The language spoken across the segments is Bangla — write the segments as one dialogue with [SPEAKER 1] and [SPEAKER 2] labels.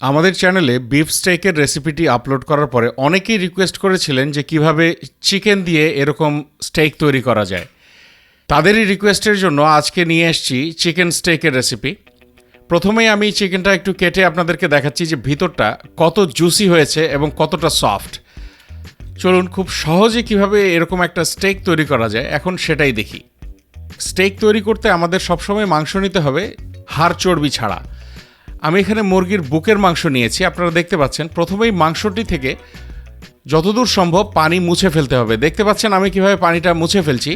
[SPEAKER 1] আমাদের চ্যানেলে বিফ স্টেকের রেসিপিটি আপলোড করার পরে অনেকেই রিকোয়েস্ট করেছিলেন যে কীভাবে চিকেন দিয়ে এরকম স্টেক তৈরি করা যায়। তাদেরই রিকোয়েস্টের জন্য আজকে নিয়ে এসেছি চিকেন স্টেকের রেসিপি প্রথমেই আমি চিকেনটা একটু কেটে আপনাদেরকে দেখাচ্ছি যে ভিতরটা কত জুসি হয়েছে এবং কতটা সফট চলুন খুব সহজে কীভাবে এরকম একটা স্টেক তৈরি করা যায়, এখন সেটাই দেখি। স্টেক তৈরি করতে আমাদের সবসময় মাংস নিতে হবে, হাড় চর্বি ছাড়া। আমি এখানে মুরগির বুকের মাংস নিয়েছি, আপনারা দেখতে পাচ্ছেন। প্রথমেই মাংসটি থেকে যতদূর সম্ভব পানি মুছে ফেলতে হবে। দেখতে পাচ্ছেন আমি কীভাবে পানিটা মুছে ফেলছি।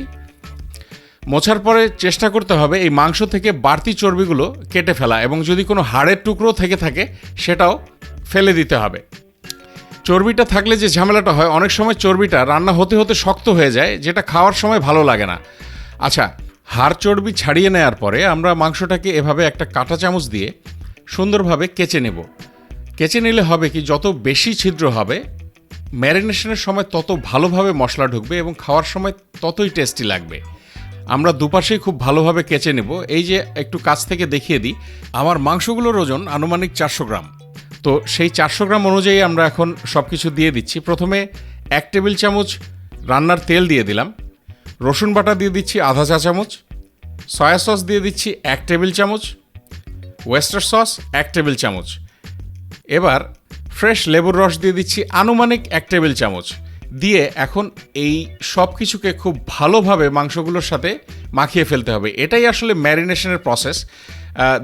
[SPEAKER 1] মোছার পরে চেষ্টা করতে হবে এই মাংস থেকে বাড়তি চর্বিগুলো কেটে ফেলা এবং যদি কোনো হাড়ের টুকরো থেকে থাকে, সেটাও ফেলে দিতে হবে। চর্বিটা থাকলে যে ঝামেলাটা হয়, অনেক সময় চর্বিটা রান্না হতে হতে শক্ত হয়ে যায়, যেটা খাওয়ার সময় ভালো লাগে না। আচ্ছা হাড় চর্বি ছাড়িয়ে নেওয়ার পরে আমরা মাংসটাকে এভাবে একটা কাঁটা চামচ দিয়ে সুন্দরভাবে কেচে নেব। কেচে নিলে হবে কি, যত বেশি ছিদ্র হবে, ম্যারিনেশনের সময় তত ভালোভাবে মশলা ঢুকবে এবং খাওয়ার সময় ততই টেস্টি লাগবে। আমরা দুপাশেই খুব ভালোভাবে কেচে নেব। এই যে একটু কাছ থেকে দেখিয়ে দিই, আমার মাংসগুলোর ওজন আনুমানিক চারশো গ্রাম। তো সেই চারশো গ্রাম অনুযায়ী আমরা এখন সব কিছু দিয়ে দিচ্ছি। প্রথমে এক টেবিল চামচ রান্নার তেল দিয়ে দিলাম। রসুন বাটা দিয়ে দিচ্ছি আধা চা চামচ। সয়া সস দিয়ে দিচ্ছি এক টেবিল চামচ। ওয়েস্টার সস এক টেবিল চামচ। এবার ফ্রেশ লেবুর রস দিয়ে দিচ্ছি আনুমানিক এক টেবিল চামচ। দিয়ে এখন এই সব কিছুকে খুব ভালোভাবে মাংসগুলোর সাথে মাখিয়ে ফেলতে হবে। এটাই আসলে ম্যারিনেশনের প্রসেস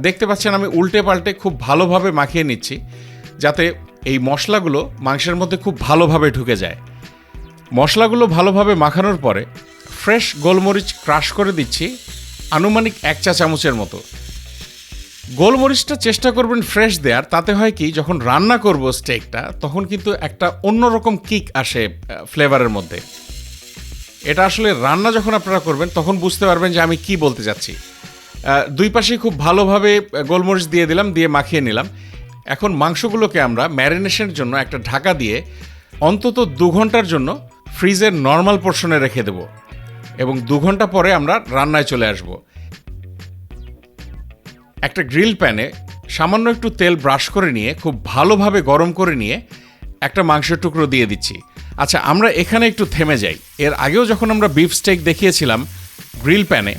[SPEAKER 1] দেখতে পাচ্ছেন আমি উল্টে পাল্টে খুব ভালোভাবে মাখিয়ে নিচ্ছি, যাতে এই মশলাগুলো মাংসের মধ্যে খুব ভালোভাবে ঢুকে যায়। মশলাগুলো ভালোভাবে মাখানোর পরে ফ্রেশ গোলমরিচ ক্রাশ করে দিচ্ছি আনুমানিক এক চা চামচের মতো। গোলমরিচটা চেষ্টা করবেন ফ্রেশ দেওয়ার তাতে হয় কি, যখন রান্না করব স্টেকটা তখন কিন্তু একটা অন্যরকম কিক আসে ফ্লেভারের মধ্যে। এটা আসলে রান্না যখন আপনারা করবেন, তখন বুঝতে পারবেন যে আমি কি বলতে চাচ্ছি দুই পাশেই খুব ভালোভাবে গোলমরিচ দিয়ে দিলাম, দিয়ে মাখিয়ে নিলাম। এখন মাংসগুলোকে আমরা ম্যারিনেশনের জন্য একটা ঢাকা দিয়ে অন্তত দু ঘণ্টার জন্য ফ্রিজের নর্মাল পোর্শনে রেখে দেব। এবং দু ঘণ্টা পরে আমরা রান্নায় চলে আসব। একটা গ্রিল প্যানে সামান্য একটু তেল ব্রাশ করে নিয়ে, খুব ভালোভাবে গরম করে নিয়ে একটা মাংসের টুকরো দিয়ে দিচ্ছি। আচ্ছা আমরা এখানে একটু থেমে যাই। এর আগেও যখন আমরা বিফ স্টেক দেখিয়েছিলাম গ্রিল প্যানে,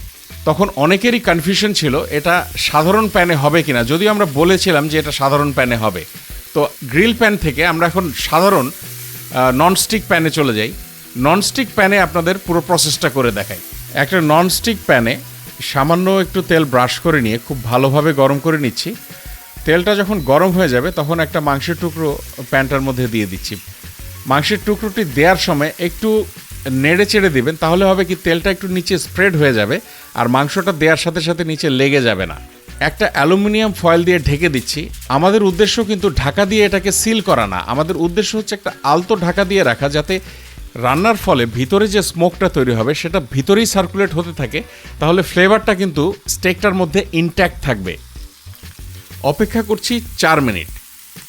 [SPEAKER 1] তখন অনেকেরই কনফিউশন ছিল, এটা সাধারণ প্যানে হবে কিনা? যদিও আমরা বলেছিলাম যে এটা সাধারণ প্যানে হবে। তো গ্রিল প্যান থেকে আমরা এখন সাধারণ ননস্টিক প্যানে চলে যাই। ননস্টিক প্যানে আপনাদের পুরো প্রসেসটা করে দেখাই। একটা ননস্টিক প্যানে সামান্য একটু তেল ব্রাশ করে নিয়ে খুব ভালোভাবে গরম করে নিচ্ছি। তেলটা যখন গরম হয়ে যাবে, তখন একটা মাংসের টুকরো প্যানটার মধ্যে দিয়ে দিচ্ছি। মাংসের টুকরোটি দেওয়ার সময় একটু নেড়ে চেড়ে দিবেন, তাহলে হবে কি তেলটা একটু নিচে স্প্রেড হয়ে যাবে আর মাংসটা দেওয়ার সাথে সাথে নিচে লেগে যাবে না। একটা অ্যালুমিনিয়াম ফয়েল দিয়ে ঢেকে দিচ্ছি। আমাদের উদ্দেশ্য কিন্তু ঢাকা দিয়ে এটাকে সিল করা না। আমাদের উদ্দেশ্য হচ্ছে একটা আলতো ঢাকা দিয়ে রাখা যাতে রান্নার ফলে ভিতরে যে স্মোকটা তৈরি হবে, সেটা ভিতরেই সার্কুলেট হতে থাকে। তাহলে ফ্লেভারটা কিন্তু স্টেকটার মধ্যে ইনট্যাক্ট থাকবে। অপেক্ষা করছি চার মিনিট।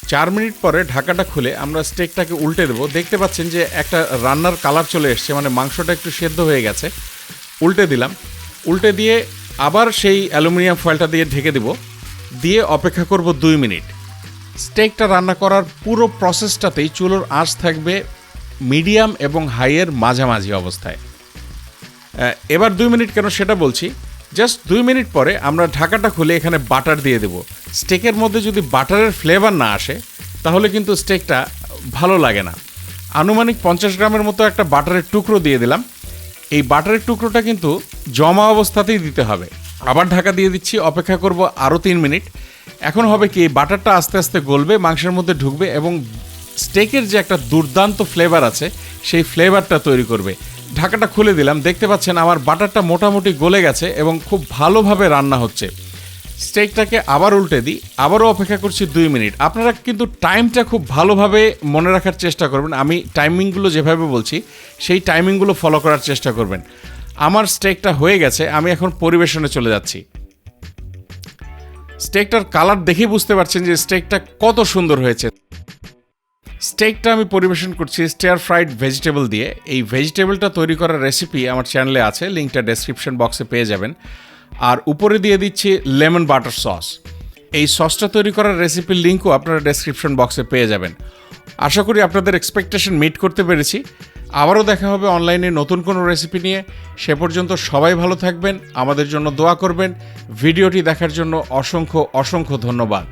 [SPEAKER 1] চার মিনিট পরে ঢাকাটা খুলে আমরা স্টেকটাকে উল্টে দেবো। দেখতে পাচ্ছেন যে একটা রান্নার কালার চলে এসছে মানে মাংসটা একটু সেদ্ধ হয়ে গেছে। উল্টে দিলাম। উল্টে দিয়ে আবার সেই অ্যালুমিনিয়াম ফয়েলটা দিয়ে ঢেকে দেব। দিয়ে অপেক্ষা করব দুই মিনিট। স্টেকটা রান্না করার পুরো প্রসেসটাতেই চুলোর আঁচ থাকবে মিডিয়াম এবং হাইয়ের মাঝামাঝি অবস্থায়। এবার দুই মিনিট কেন সেটা বলছি? জাস্ট দুই মিনিট পরে আমরা ঢাকাটা খুলে এখানে বাটার দিয়ে দেব। স্টেকের মধ্যে যদি বাটারের ফ্লেভার না আসে, তাহলে কিন্তু স্টেকটা ভালো লাগে না। আনুমানিক পঞ্চাশ গ্রামের মতো একটা বাটারের টুকরো দিয়ে দিলাম। এই বাটারের টুকরোটা কিন্তু জমা অবস্থাতেই দিতে হবে। আবার ঢাকা দিয়ে দিচ্ছি, অপেক্ষা করব আরও তিন মিনিট। এখন হবে কি বাটারটা আস্তে আস্তে গলবে, মাংসের মধ্যে ঢুকবে এবং স্টেকের যে একটা দুর্দান্ত ফ্লেভার আছে, সেই ফ্লেভারটা তৈরি করবে। ঢাকাটা খুলে দিলাম, দেখতে পাচ্ছেন আমার বাটারটা মোটামুটি গলে গেছে এবং খুব ভালোভাবে রান্না হচ্ছে। স্টেকটাকে আবার উল্টে দিই, আবারও অপেক্ষা করছি দুই মিনিট। আপনারা কিন্তু টাইমটা খুব ভালোভাবে মনে রাখার চেষ্টা করবেন। আমি টাইমিংগুলো যেভাবে বলছি, সেই টাইমিংগুলো ফলো করার চেষ্টা করবেন। আমার স্টেকটা হয়ে গেছে, আমি এখন পরিবেশনে চলে যাচ্ছি। স্টেকটার কালার দেখে বুঝতে পারছেন যে স্টেকটা কত সুন্দর হয়েছে। স্টেকটা আমি পরিবেশন করছি স্টেয়ার ফ্রাইড ভেজিটেবল দিয়ে। এই ভেজিটেবলটা তৈরি করার রেসিপি আমার চ্যানেলে আছে লিঙ্কটা ডেসক্রিপশন বক্সে পেয়ে যাবেন। আর উপরে দিয়ে দিচ্ছি লেমন বাটার সস এই সসটা তৈরি করার রেসিপির লিঙ্কও আপনারা ডেসক্রিপশন বক্সে পেয়ে যাবেন। আশা করি আপনাদের এক্সপেকটেশন মিট করতে পেরেছি। আবারও দেখা হবে অনলাইনে নতুন কোনো রেসিপি নিয়ে। সে পর্যন্ত সবাই ভালো থাকবেন, আমাদের জন্য দোয়া করবেন। ভিডিওটি দেখার জন্য অসংখ্য অসংখ্য ধন্যবাদ।